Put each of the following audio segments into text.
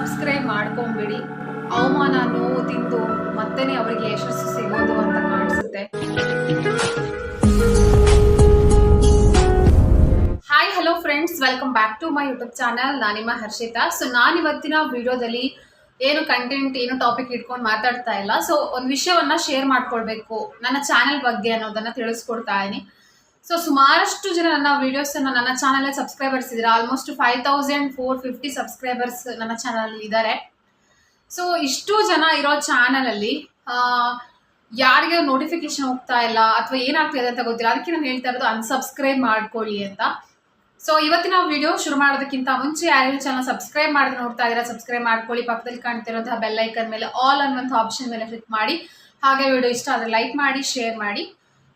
Unsubscribe ಮಾಡ್ಕೊಂಬಿಡಿ. ಅವಮಾನ, ನೋವು ತಿಂದು ಮತ್ತೆ ಅವರಿಗೆ ಯಶಸ್ಸು ಸಿಗೋದು ಅಂತ ಕಾಣಿಸುತ್ತೆ. Hi hello friends welcome back to my YouTube channel ನಾನಿಮ್ಮ ನಿಮ್ಮ ಹರ್ಷಿತಾ. ಸೊ ನಾನು ಇವತ್ತಿನ ವಿಡಿಯೋದಲ್ಲಿ ಏನು ಕಂಟೆಂಟ್ ಏನು ಟಾಪಿಕ್ ಇಟ್ಕೊಂಡು ಮಾತಾಡ್ತಾ ಇಲ್ಲ. ಸೊ ಒಂದು ವಿಷಯವನ್ನ ಶೇರ್ ಮಾಡ್ಕೊಳ್ಬೇಕು. ನನ್ನ ಚಾನೆಲ್ ಬಗ್ಗೆ ಅನ್ನೋದನ್ನ ತಿಳಿಸ್ಕೊಡ್ತಾ ಇದ್ದೀನಿ ಸೊ ಸುಮಾರಷ್ಟು ಜನ ನನ್ನ ವಿಡಿಯೋಸ್ ನನ್ನ ಚಾನಲ್ ಸಬ್ಸ್ಕ್ರೈಬರ್ಸ್ ಇದ್ದಾರೆ? Almost five thousand four fifty subscribers ನನ್ನ ಚಾನಲ್ ಇದ್ದಾರೆ. ಸೊ ಇಷ್ಟು ಜನ ಇರೋ ಚಾನಲ್ ಅಲ್ಲಿ ಆ, ಯಾರಿಗೆ ನೋಟಿಫಿಕೇಶನ್ ಹೋಗ್ತಾ ಇಲ್ಲ ಅಥವಾ ಏನಾಗ್ತಿದೆ ಅಂತ ಗೊತ್ತಿಲ್ಲ. ಅದಕ್ಕೆ ನಾನು ಹೇಳ್ತಾ ಇರೋದು ಅನ್ಸಬ್ಸ್ಕ್ರೈಬ್ ಮಾಡ್ಕೊಳ್ಳಿ ಅಂತ. ಸೊ ಇವತ್ತಿನ ವಿಡಿಯೋ ಶುರು ಮಾಡೋದಕ್ಕಿಂತ ಮುಂಚೆ ಯಾರ್ಯಾರು ಚಾನಲ್ ಸಬ್ಸ್ಕ್ರೈಬ್ ಮಾಡಿದ್ರೆ ನೋಡ್ತಾ ಇದ್ರೆ ಸಬ್ಸ್ಕ್ರೈಬ್ ಮಾಡ್ಕೊಳ್ಳಿ. ಪಕ್ಕದಲ್ಲಿ ಕಾಣ್ತಿರೋಂತಹ ಬೆಲ್ ಐಕನ್ ಮೇಲೆ ಆಲ್ ಅನ್ನುವಂಥ ಆಪ್ಷನ್ ಮೇಲೆ ಕ್ಲಿಕ್ ಮಾಡಿ. ಹಾಗೆ ವಿಡಿಯೋ ಇಷ್ಟ ಆದರೆ ಲೈಕ್ ಮಾಡಿ ಶೇರ್ ಮಾಡಿ.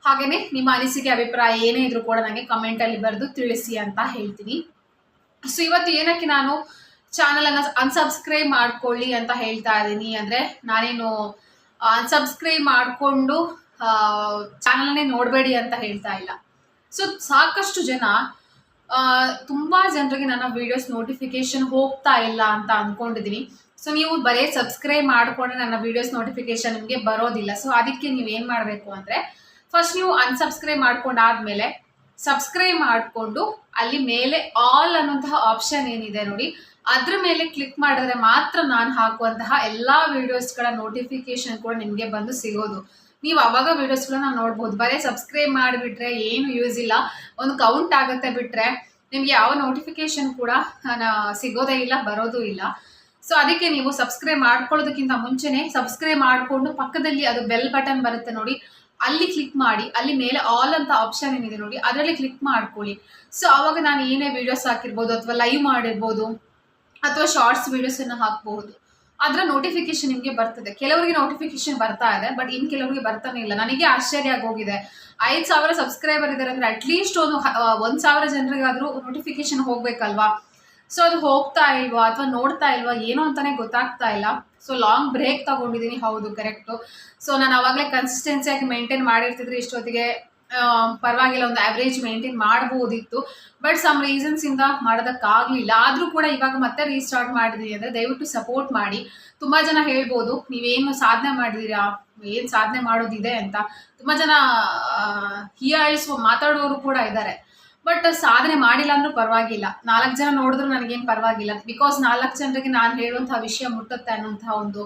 ಹಾಗೆಯೇ ನಿಮ್ಮ ಅನಿಸಿಕೆ, ಅಭಿಪ್ರಾಯ ಏನೇ ಇದ್ರೂ ಕೂಡ ನನಗೆ ಕಮೆಂಟಲ್ಲಿ ಬರೆದು ತಿಳಿಸಿ ಅಂತ ಹೇಳ್ತೀನಿ. ಸೊ ಇವತ್ತು ಏನಕ್ಕೆ ನಾನು ಚಾನಲ್ ಅನ್ನ ಅನ್ಸಬ್ಸ್ಕ್ರೈಬ್ ಮಾಡ್ಕೊಳ್ಳಿ ಅಂತ ಹೇಳ್ತಾ ಇದ್ದೀನಿ ಅಂದ್ರೆ ನಾನೇನು ಅನ್ಸಬ್ಸ್ಕ್ರೈಬ್ ಮಾಡಿಕೊಂಡು ಚಾನಲ್ನೇ ನೋಡಬೇಡಿ ಅಂತ ಹೇಳ್ತಾ ಇಲ್ಲ. ಸೊ ಸಾಕಷ್ಟು ಜನ ತುಂಬ ಜನರಿಗೆ ನನ್ನ ವಿಡಿಯೋಸ್ ನೋಟಿಫಿಕೇಶನ್ ಹೋಗ್ತಾ ಇಲ್ಲ ಅಂತ ಅನ್ಕೊಂಡಿದ್ದೀನಿ. ಸೊ ನೀವು ಬರೀ ಸಬ್ಸ್ಕ್ರೈಬ್ ಮಾಡ್ಕೊಂಡ್ರೆ ನನ್ನ ವಿಡಿಯೋಸ್ ನೋಟಿಫಿಕೇಶನ್ ನಿಮಗೆ ಬರೋದಿಲ್ಲ. ಸೊ ಅದಕ್ಕೆ ನೀವು ಏನು ಮಾಡಬೇಕು ಅಂದರೆ ಫಸ್ಟ್ ನೀವು ಅನ್ಸಬ್ಸ್ಕ್ರೈಬ್ ಮಾಡ್ಕೊಂಡಾದ್ಮೇಲೆ ಸಬ್ಸ್ಕ್ರೈಬ್ ಮಾಡಿಕೊಂಡು ಅಲ್ಲಿ ಮೇಲೆ ಆಲ್ ಅನ್ನುವಂತಹ ಆಪ್ಷನ್ ಏನಿದೆ ನೋಡಿ. ಅದ್ರ ಮೇಲೆ ಕ್ಲಿಕ್ ಮಾಡಿದ್ರೆ ಮಾತ್ರ ನಾನು ಹಾಕುವಂತಹ ಎಲ್ಲ ವಿಡಿಯೋಸ್ಗಳ ನೋಟಿಫಿಕೇಶನ್ ಕೂಡ ನಿಮಗೆ ಬಂದು ಸಿಗೋದು. ನೀವು ಅವಾಗ ವಿಡಿಯೋಸ್ಗಳನ್ನ ನೋಡ್ಬೋದು. ಬರೀ ಸಬ್ಸ್ಕ್ರೈಬ್ ಮಾಡಿಬಿಟ್ರೆ ಏನು ಯೂಸ್ ಇಲ್ಲ. ಒಂದು ಕೌಂಟ್ ಆಗುತ್ತೆ ಬಿಟ್ರೆ ನಿಮ್ಗೆ ಯಾವ ನೋಟಿಫಿಕೇಶನ್ ಕೂಡ ಸಿಗೋದೇ ಇಲ್ಲ, ಬರೋದು ಇಲ್ಲ. ಸೊ ಅದಕ್ಕೆ ನೀವು ಸಬ್ಸ್ಕ್ರೈಬ್ ಮಾಡ್ಕೊಳ್ಳೋದಕ್ಕಿಂತ ಮುಂಚೆನೆ ಸಬ್ಸ್ಕ್ರೈಬ್ ಮಾಡಿಕೊಂಡು ಪಕ್ಕದಲ್ಲಿ ಅದು ಬೆಲ್ ಬಟನ್ ಬರುತ್ತೆ ನೋಡಿ. ಅಲ್ಲಿ ಕ್ಲಿಕ್ ಮಾಡಿ, ಅಲ್ಲಿ ಮೇಲೆ ಆಲ್ ಅಂತ ಆಪ್ಷನ್ ಏನಿದೆ ನೋಡಿ, ಅದರಲ್ಲಿ ಕ್ಲಿಕ್ ಮಾಡ್ಕೊಳ್ಳಿ. ಸೊ ಅವಾಗ ನಾನು ಏನೇ ವಿಡಿಯೋಸ್ ಹಾಕಿರ್ಬೋದು ಅಥವಾ ಲೈವ್ ಮಾಡಿರ್ಬೋದು ಅಥವಾ ಶಾರ್ಟ್ಸ್ ವೀಡಿಯೋಸನ್ನು ಹಾಕಬಹುದು. ಅದರ ನೋಟಿಫಿಕೇಶನ್ ನಿಮಗೆ ಬರ್ತದೆ. ಕೆಲವರಿಗೆ ನೋಟಿಫಿಕೇಶನ್ ಬರ್ತಾ ಇದೆ ಬಟ್ ಇನ್ ಕೆಲವರಿಗೆ ಬರ್ತಾನೆ ಇಲ್ಲ. ನನಗೆ ಆಶ್ಚರ್ಯ ಆಗೋಗಿದೆ ಐದು ಸಾವಿರ ಸಬ್ಸ್ಕ್ರೈಬರ್ ಇದ್ದಾರೆ ಅಂದ್ರೆ ಅಟ್ಲೀಸ್ಟ್ ಒಂದು ಒಂದ್ ಸಾವಿರ ಜನರಿಗಾದರೂ ನೋಟಿಫಿಕೇಶನ್ ಹೋಗ್ಬೇಕಲ್ವಾ? ಸೊ ಅದು ಹೋಗ್ತಾ ಇಲ್ವಾ ಅಥವಾ ನೋಡ್ತಾ ಇಲ್ವಾ ಏನು ಅಂತಾನೆ ಗೊತ್ತಾಗ್ತಾ ಇಲ್ಲ. ಸೊ ಲಾಂಗ್ ಬ್ರೇಕ್ ತಗೊಂಡಿದ್ದೀನಿ. ಹೌದು ಕರೆಕ್ಟು ಸೊ ನಾನು ಅವಾಗಲೇ ಕನ್ಸಿಸ್ಟೆನ್ಸಿಯಾಗಿ ಮೇಂಟೈನ್ ಮಾಡಿರ್ತಿದ್ರೆ ಇಷ್ಟೊತ್ತಿಗೆ ಪರವಾಗಿಲ್ಲ, ಒಂದು ಆವ್ರೇಜ್ ಮೇಂಟೈನ್ ಮಾಡ್ಬೋದಿತ್ತು. ಬಟ್ ಸಮ್ ರೀಸನ್ಸ್ ಇಂದ ಮಾಡೋದಕ್ಕಾಗಲಿಲ್ಲ. ಆದರೂ ಕೂಡ ಇವಾಗ ಮತ್ತೆ ರೀಸ್ಟಾರ್ಟ್ ಮಾಡಿದೀನಿ. ಅಂದರೆ ದಯವಿಟ್ಟು ಸಪೋರ್ಟ್ ಮಾಡಿ. ತುಂಬ ಜನ ಹೇಳ್ಬೋದು, ನೀವೇನು ಸಾಧನೆ ಮಾಡಿದ್ದೀರಾ ಏನು ಸಾಧನೆ ಮಾಡೋದಿದೆ ಅಂತ. ತುಂಬ ಜನ ಹೀಯಾಳಿಸುವ, ಮಾತಾಡೋರು ಕೂಡ ಇದ್ದಾರೆ. ಬಟ್ ಸಾಧನೆ ಮಾಡಿಲ್ಲ ಅಂದ್ರೂ ಪರವಾಗಿಲ್ಲ. ನಾಲ್ಕು ಜನ ನೋಡಿದ್ರು ನನಗೇನು ಪರವಾಗಿಲ್ಲ. ಬಿಕಾಸ್ ನಾಲ್ಕು ಜನರಿಗೆ ನಾನು ಹೇಳುವಂತಹ ವಿಷಯ ಮುಟ್ಟುತ್ತೆ ಅನ್ನೋಂತಹ ಒಂದು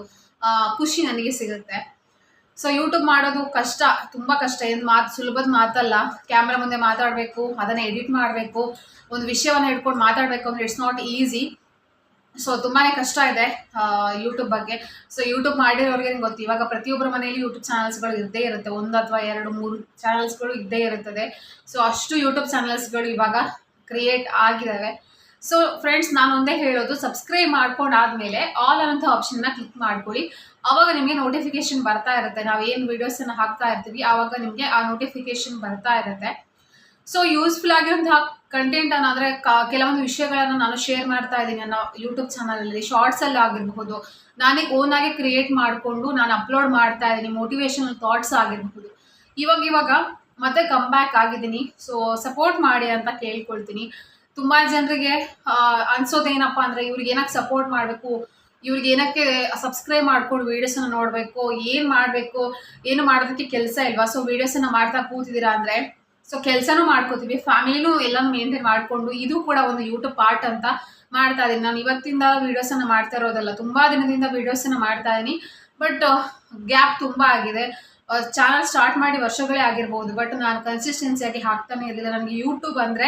ಖುಷಿ ನನಗೆ ಸಿಗುತ್ತೆ. ಸೊ ಯೂಟ್ಯೂಬ್ ಮಾಡೋದು ಕಷ್ಟ, ತುಂಬ ಕಷ್ಟ. ಏನು ಮಾತು, ಸುಲಭದ ಮಾತಲ್ಲ. ಕ್ಯಾಮ್ರಾ ಮುಂದೆ ಮಾತಾಡಬೇಕು, ಅದನ್ನು ಎಡಿಟ್ ಮಾಡಬೇಕು, ಒಂದು ವಿಷಯವನ್ನು ಹಿಡ್ಕೊಂಡು ಮಾತಾಡಬೇಕು ಅಂದರೆ ಇಟ್ಸ್ ನಾಟ್ ಈಸಿ ಸೊ ತುಂಬಾ ಕಷ್ಟ ಇದೆ ಯೂಟ್ಯೂಬ್ ಬಗ್ಗೆ. ಸೊ ಯೂಟ್ಯೂಬ್ ಮಾಡಿರೋರಿಗೆ ಗೊತ್ತು? ಇವಾಗ ಪ್ರತಿಯೊಬ್ಬರ ಮನೆಯಲ್ಲಿ ಯೂಟ್ಯೂಬ್ ಚಾನಲ್ಸ್ಗಳು ಇದ್ದೇ ಇರುತ್ತೆ. ಒಂದು ಅಥವಾ ಎರಡು, ಮೂರು ಚಾನಲ್ಸ್ಗಳು ಇದ್ದೇ ಇರುತ್ತದೆ. ಸೊ ಅಷ್ಟು ಯೂಟ್ಯೂಬ್ ಚಾನಲ್ಸ್ಗಳು ಇವಾಗ ಕ್ರಿಯೇಟ್ ಆಗಿದ್ದಾವೆ ಸೊ ಫ್ರೆಂಡ್ಸ್ ನಾನು ಒಂದೇ ಹೇಳೋದು ಸಬ್ಸ್ಕ್ರೈಬ್ ಮಾಡ್ಕೊಂಡಾದ್ಮೇಲೆ ಆಲ್ ಅನ್ನೋಂಥ ಆಪ್ಷನ್ನ ಕ್ಲಿಕ್ ಮಾಡ್ಕೊಳ್ಳಿ. ಅವಾಗ ನಿಮಗೆ ನೋಟಿಫಿಕೇಶನ್ ಬರ್ತಾ ಇರುತ್ತೆ. ನಾವು ಏನು ವೀಡಿಯೋಸನ್ನು ಹಾಕ್ತಾ ಇರ್ತೀವಿ ಆವಾಗ ನಿಮಗೆ ಆ ನೋಟಿಫಿಕೇಶನ್ ಬರ್ತಾ ಇರುತ್ತೆ. ಸೊ ಯೂಸ್ಫುಲ್ ಆಗಿರುವಂತಹ ಕಂಟೆಂಟ್ ಅನ್ನೋದ್ರೆ ಕೆಲವೊಂದು ವಿಷಯಗಳನ್ನು ನಾನು ಶೇರ್ ಮಾಡ್ತಾ ಇದ್ದೀನಿ ನನ್ನ ಯೂಟ್ಯೂಬ್ ಚಾನಲಲ್ಲಿ ಶಾರ್ಟ್ಸಲ್ಲಿ ಆಗಿರಬಹುದು. ನಾನೇ ಓನ್ ಆಗಿ ಕ್ರಿಯೇಟ್ ಮಾಡಿಕೊಂಡು ನಾನು ಅಪ್ಲೋಡ್ ಮಾಡ್ತಾ ಇದ್ದೀನಿ ಮೋಟಿವೇಶನಲ್ ಥಾಟ್ಸ್ ಆಗಿರಬಹುದು. ಇವಾಗ ಇವಾಗ ಮತ್ತೆ ಕಮ್ ಬ್ಯಾಕ್ ಆಗಿದ್ದೀನಿ. ಸೊ ಸಪೋರ್ಟ್ ಮಾಡಿ ಅಂತ ಕೇಳ್ಕೊಳ್ತೀನಿ. ತುಂಬ ಜನರಿಗೆ ಅನ್ಸೋದೇನಪ್ಪ ಅಂದರೆ ಇವ್ರಿಗೆ ಏನಕ್ಕೆ ಸಪೋರ್ಟ್ ಮಾಡಬೇಕು, ಇವ್ರಿಗೆ ಏನಕ್ಕೆ ಸಬ್ಸ್ಕ್ರೈಬ್ ಮಾಡ್ಕೊಂಡು ವೀಡಿಯೋಸನ್ನು ನೋಡಬೇಕು, ಏನು ಮಾಡಬೇಕು, ಏನು ಮಾಡೋದಕ್ಕೆ ಕೆಲಸ ಇಲ್ವಾ? ಸೊ ವಿಡಿಯೋಸನ್ನ ಮಾಡ್ತಾ ಕೂತಿದ್ದೀರಾ ಅಂದರೆ ಸೊ ಕೆಲಸನೂ ಮಾಡ್ಕೋತೀವಿ. ಫ್ಯಾಮಿಲಿನೂ ಎಲ್ಲನೂ ಮೇಂಟೈನ್ ಮಾಡಿಕೊಂಡು ಇದು ಕೂಡ ಒಂದು ಯೂಟ್ಯೂಬ್ ಪಾರ್ಟ್ ಅಂತ ಮಾಡ್ತಾ ಇದ್ದೀನಿ ನಾನು ಇವತ್ತಿಂದ ವೀಡಿಯೋಸನ್ನು ಮಾಡ್ತಾ ಇರೋದಲ್ಲ, ತುಂಬ ದಿನದಿಂದ ವೀಡಿಯೋಸನ್ನು ಮಾಡ್ತಾ ಇದ್ದೀನಿ ಬಟ್ ಗ್ಯಾಪ್ ತುಂಬ ಆಗಿದೆ. ಚಾನಲ್ ಸ್ಟಾರ್ಟ್ ಮಾಡಿ ವರ್ಷಗಳೇ ಆಗಿರ್ಬೋದು ಬಟ್ ನಾನು ಕನ್ಸಿಸ್ಟೆನ್ಸಿಯಾಗಿ ಹಾಕ್ತಾನೆ ಇರಲಿಲ್ಲ. ನನಗೆ ಯೂಟ್ಯೂಬ್ ಅಂದರೆ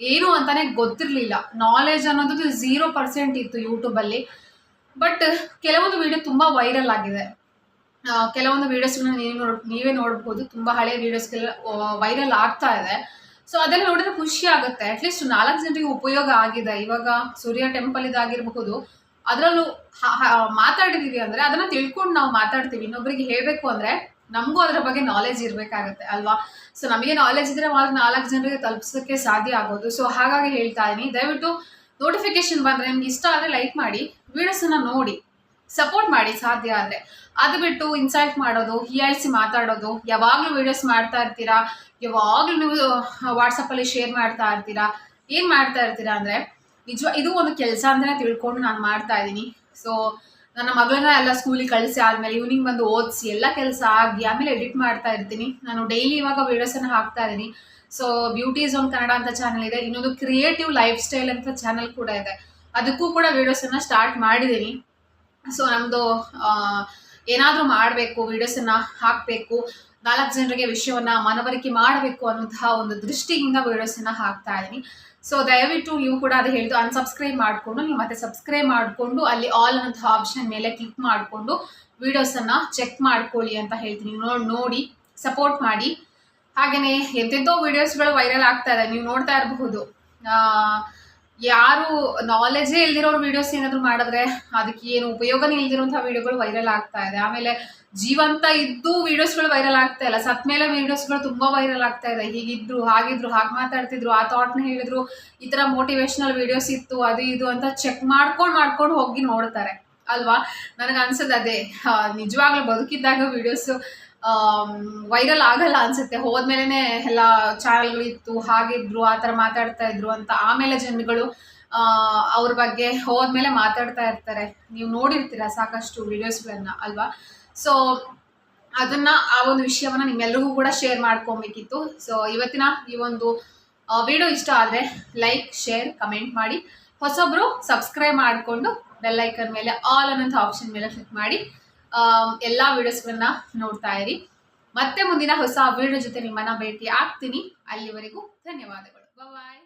ಏನು ಅಂತಾನೆ ಗೊತ್ತಿರಲಿಲ್ಲ. ನಾಲೆಜ್ ಅನ್ನೋದು ಝೀರೋ ಪರ್ಸೆಂಟ್ ಇತ್ತು ಯೂಟ್ಯೂಬಲ್ಲಿ ಬಟ್ ಕೆಲವೊಂದು ವಿಡಿಯೋ ತುಂಬ ವೈರಲ್ ಆಗಿದೆ. ಕೆಲವೊಂದು ವೀಡಿಯೋಸ್ಗಳನ್ನ ನೀವು ನೋಡ್, ನೀವೇ ನೋಡ್ಬೋದು. ತುಂಬ ಹಳೆ ವೀಡಿಯೋಸ್ಗೆಲ್ಲ ವೈರಲ್ ಆಗ್ತಾ ಇದೆ. ಸೊ ಅದೆಲ್ಲ ನೋಡಿದ್ರೆ ಖುಷಿ ಆಗುತ್ತೆ. ಅಟ್ಲೀಸ್ಟ್ ನಾಲ್ಕು ಜನರಿಗೆ ಉಪಯೋಗ ಆಗಿದೆ. ಇವಾಗ ಸೂರ್ಯ ಟೆಂಪಲ್ ಇದಾಗಿರಬಹುದು. ಅದರಲ್ಲೂ ಮಾತಾಡಿದೀವಿ ಅಂದರೆ ಅದನ್ನು ತಿಳ್ಕೊಂಡು ನಾವು ಮಾತಾಡ್ತೀವಿ. ಇನ್ನೊಬ್ಬರಿಗೆ ಹೇಳಬೇಕು ಅಂದರೆ ನಮಗೂ ಅದರ ಬಗ್ಗೆ ನಾಲೆಜ್ ಇರಬೇಕಾಗತ್ತೆ, ಅಲ್ವಾ? ಸೊ ನಮಗೆ ನಾಲೆಜ್ ಇದ್ರೆ ಮಾತ್ರ ನಾಲ್ಕು ಜನರಿಗೆ ತಲುಪಿಸೋಕ್ಕೆ ಸಾಧ್ಯ ಆಗೋದು. ಸೊ ಹಾಗಾಗಿ ಹೇಳ್ತಾ ಇದ್ದೀನಿ ದಯವಿಟ್ಟು ನೋಟಿಫಿಕೇಶನ್ ಬಂದರೆ ನಿಮ್ಗೆ ಇಷ್ಟ ಆದರೆ ಲೈಕ್ ಮಾಡಿ. ವೀಡಿಯೋಸನ್ನು ನೋಡಿ. ಸಪೋರ್ಟ್ ಮಾಡಿ ಸಾಧ್ಯ ಆದರೆ ಅದು ಬಿಟ್ಟು ಇನ್ಸಲ್ಟ್ ಮಾಡೋದು, ಹೀಯಾಳಿಸಿ ಮಾತಾಡೋದು, ಯಾವಾಗಲೂ ವೀಡಿಯೋಸ್ ಮಾಡ್ತಾ ಇರ್ತೀರಾ, ಯಾವಾಗಲೂ ನೀವು ವಾಟ್ಸಪ್ಪಲ್ಲಿ ಶೇರ್ ಮಾಡ್ತಾ ಇರ್ತೀರಾ, ಏನು ಮಾಡ್ತಾ ಇರ್ತೀರಾ ಅಂದರೆ, ನಿಜ, ಇದು ಒಂದು ಕೆಲಸ ಅಂತಲೇ ತಿಳ್ಕೊಂಡು ನಾನು ಮಾಡ್ತಾ ಇದ್ದೀನಿ. ಸೊ ನನ್ನ ಮಗಳನ್ನ ಎಲ್ಲ ಸ್ಕೂಲಿಗೆ ಕಳಿಸಿ ಆದಮೇಲೆ ಈವ್ನಿಂಗ್ ಬಂದು ಓದಿಸಿ, ಎಲ್ಲ ಕೆಲಸ ಆಗಿ ಆಮೇಲೆ ಎಡಿಟ್ ಮಾಡ್ತಾ ಇರ್ತೀನಿ. ನಾನು ಡೈಲಿ ಇವಾಗ ವೀಡಿಯೋಸನ್ನು ಹಾಕ್ತಾ ಇದ್ದೀನಿ. ಸೊ ಬ್ಯೂಟಿ ಒಂದು ಕನ್ನಡ ಅಂತ ಚಾನಲ್ ಇದೆ. ಇನ್ನೊಂದು ಕ್ರಿಯೇಟಿವ್ ಲೈಫ್ ಸ್ಟೈಲ್ ಅಂತ ಚಾನಲ್ ಕೂಡ ಇದೆ. ಅದಕ್ಕೂ ಕೂಡ ವೀಡಿಯೋಸನ್ನು ಸ್ಟಾರ್ಟ್ ಮಾಡಿದ್ದೀನಿ. ಸೊ ನಮ್ಮದು ಏನಾದರೂ ಮಾಡಬೇಕು ವೀಡಿಯೋಸನ್ನು ಹಾಕಬೇಕು, ನಾಲ್ಕು ಜನರಿಗೆ ವಿಷಯವನ್ನು ಮನವರಿಕೆ ಮಾಡಬೇಕು ಅನ್ನೋಂತಹ ಒಂದು ದೃಷ್ಟಿಯಿಂದ ವೀಡಿಯೋಸನ್ನು ಹಾಕ್ತಾ ಇದ್ದೀನಿ. ಸೊ ದಯವಿಟ್ಟು ನೀವು ಕೂಡ ಅದು ಹೇಳಿದ್ದು ಅನ್ಸಬ್ಸ್ಕ್ರೈಬ್ ಮಾಡಿಕೊಂಡು, ನೀವು ಮತ್ತೆ ಸಬ್ಸ್ಕ್ರೈಬ್ ಮಾಡಿಕೊಂಡು, ಅಲ್ಲಿ ಆಲ್ ಅನ್ನೋಂತಹ ಆಪ್ಷನ್ ಮೇಲೆ ಕ್ಲಿಕ್ ಮಾಡಿಕೊಂಡು ವೀಡಿಯೋಸನ್ನು ಚೆಕ್ ಮಾಡ್ಕೊಳ್ಳಿ ಅಂತ ಹೇಳ್ತೀನಿ. ನೋಡಿ ನೋಡಿ ಸಪೋರ್ಟ್ ಮಾಡಿ. ಹಾಗೆಯೇ ಎಂತೆಂಥೋ ವೀಡಿಯೋಸ್ಗಳು ವೈರಲ್ ಆಗ್ತಾ ಇದೆ. ನೀವು ನೋಡ್ತಾ ಇರಬಹುದು. ಯಾರು ನಾಲೆಜೇ ಇಲ್ದಿರೋರು ವಿಡಿಯೋಸ್ ಏನಾದ್ರು ಮಾಡಿದ್ರೆ ಅದಕ್ಕೆ ಏನು ಉಪಯೋಗನೇ ಇಲ್ದಿರೋಂಥ ವಿಡಿಯೋಗಳು ವೈರಲ್ ಆಗ್ತಾ ಇದೆ. ಆಮೇಲೆ ಜೀವಂತ ಇದ್ದು ವಿಡಿಯೋಸ್ಗಳು ವೈರಲ್ ಆಗ್ತಾ ಇಲ್ಲ. ಸತ್ ಮೇಲೆ ವಿಡಿಯೋಸ್ಗಳು ತುಂಬಾ ವೈರಲ್ ಆಗ್ತಾ ಇದೆ. ಹೀಗಿದ್ರು, ಹಾಗಿದ್ರು, ಹಾಗೆ ಮಾತಾಡ್ತಿದ್ರು, ಆ ಥಾಟ್ನ ಹೇಳಿದ್ರು, ಈ ಥರ ಮೋಟಿವೇಶನಲ್ ವಿಡಿಯೋಸ್ ಇತ್ತು, ಅದು ಇದು ಅಂತ ಚೆಕ್ ಮಾಡ್ಕೊಂಡು ಮಾಡ್ಕೊಂಡು ಹೋಗಿ ನೋಡ್ತಾರೆ. ಅಲ್ವಾ? ನನಗೆ ಅದೇ. ನಿಜವಾಗ್ಲೂ ಬದುಕಿದ್ದಾಗ ವಿಡಿಯೋಸ್ ವೈರಲ್ ಆಗಲ್ಲ ಅನ್ಸುತ್ತೆ. ಹೋದ್ಮೇಲೆ ಎಲ್ಲ ಚಾನಲ್ಗಳಿತ್ತು ಹಾಗಿದ್ರು, ಆ ಥರ ಮಾತಾಡ್ತಾ ಇದ್ರು ಅಂತ ಆಮೇಲೆ ಜನಗಳು ಅವ್ರ ಬಗ್ಗೆ ಹೋದ್ಮೇಲೆ ಮಾತಾಡ್ತಾ ಇರ್ತಾರೆ. ನೀವು ನೋಡಿರ್ತೀರ ಸಾಕಷ್ಟು ವಿಡಿಯೋಸ್ಗಳನ್ನ ಅಲ್ವಾ? ಸೊ ಅದನ್ನ, ಆ ಒಂದು ವಿಷಯವನ್ನ ನಿಮ್ಮೆಲ್ಲರಿಗೂ ಕೂಡ ಶೇರ್ ಮಾಡ್ಕೊಬೇಕಿತ್ತು. ಸೊ ಇವತ್ತಿನ ಈ ಒಂದು ವಿಡಿಯೋ ಇಷ್ಟ ಆದರೆ ಲೈಕ್ ಶೇರ್ ಕಮೆಂಟ್ ಮಾಡಿ. ಹೊಸೊಬ್ಬರು ಸಬ್ಸ್ಕ್ರೈಬ್ ಮಾಡಿಕೊಂಡು ಬೆಲ್ಲೈಕನ್ ಮೇಲೆ ಆಲ್ ಅನ್ನೋಂಥ ಆಪ್ಷನ್ ಮೇಲೆ ಕ್ಲಿಕ್ ಮಾಡಿ. ಎಲ್ಲ ವಿಡಿಯೋಸ್ಗಳನ್ನ ನೋಡ್ತಾ ಇರಿ. ಮತ್ತೆ ಮುಂದಿನ ಹೊಸ ವಿಡಿಯೋ ಜೊತೆ ನಿಮ್ಮನ್ನ ಭೇಟಿ ಆಗ್ತೀನಿ ಅಲ್ಲಿವರೆಗೂ ಧನ್ಯವಾದಗಳು. ಬಾಯ್